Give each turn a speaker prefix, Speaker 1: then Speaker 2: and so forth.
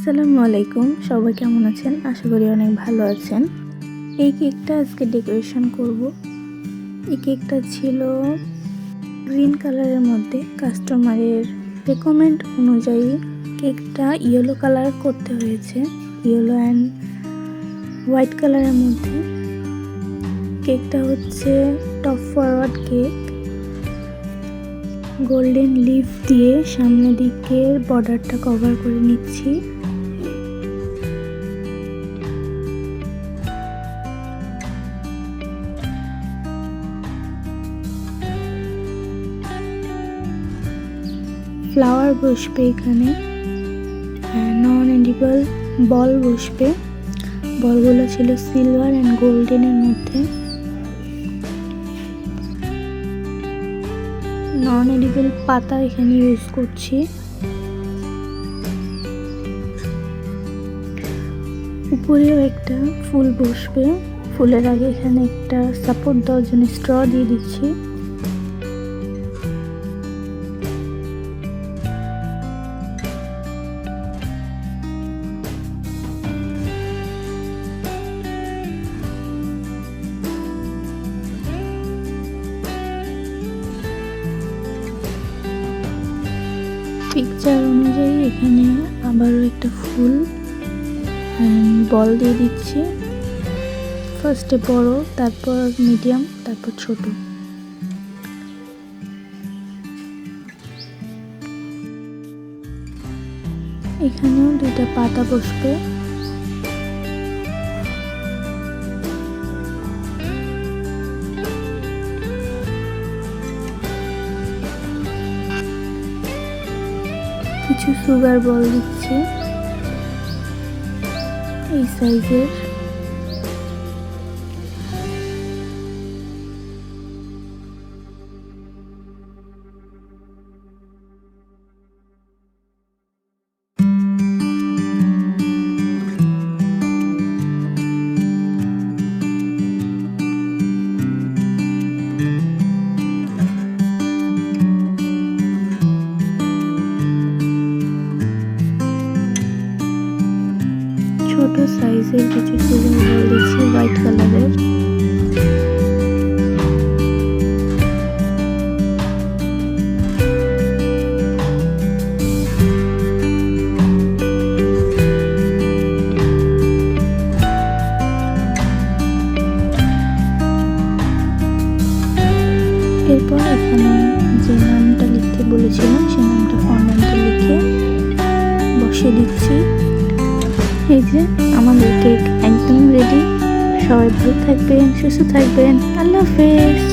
Speaker 1: আসসালামু আলাইকুম। সবাই কেমন আছেন? আশা করি অনেক ভালো আছেন। এই কেকটা আজকে ডেকোরেশন করব। এই কেকটা ছিল গ্রিন কালারের মধ্যে। কাস্টমারের রেকমেন্ড অনুযায়ী কেকটা ইয়েলো কালার করতে হয়েছে। ইয়েলো অ্যান্ড হোয়াইট কালারের মধ্যে। কেকটা হচ্ছে top forward cake. Golden leaf দিয়ে সামনের দিকের বর্ডারটা কভার করে নিচ্ছি। ফ্লাওয়ার বসবে এখানে। নন এডিবল বল বসবে। বলগুলো ছিল সিলভার অ্যান্ড গোল্ডেনের মধ্যে। নন এডিবল পাতা এখানে ইউজ করছি। উপরেও একটা ফুল বসবে। ফুলের আগে এখানে একটা সাপোর্ট দেওয়ার জন্য স্ট্র দিয়ে দিচ্ছি। পিকচার অনুযায়ী এখানে আবারও একটা ফুল বল দিয়ে দিচ্ছি। ফার্স্টে বড়, তারপর মিডিয়াম তারপর ছোট। এখানেও দুটা পাতা বসবে। কিছু সুগার বল দিচ্ছি। এই সাইজের ছোট সাইজের কিছু সুগার বল দিচ্ছি হোয়াইট কালারের। এরপর এখানে যে নামটা লিখতে বলেছিলাম এই যে আমাদের কেক একদম রেডি সবাই ভালো থাকবেন সুস্থ থাকবেন। আল্লাহ হাফেজ।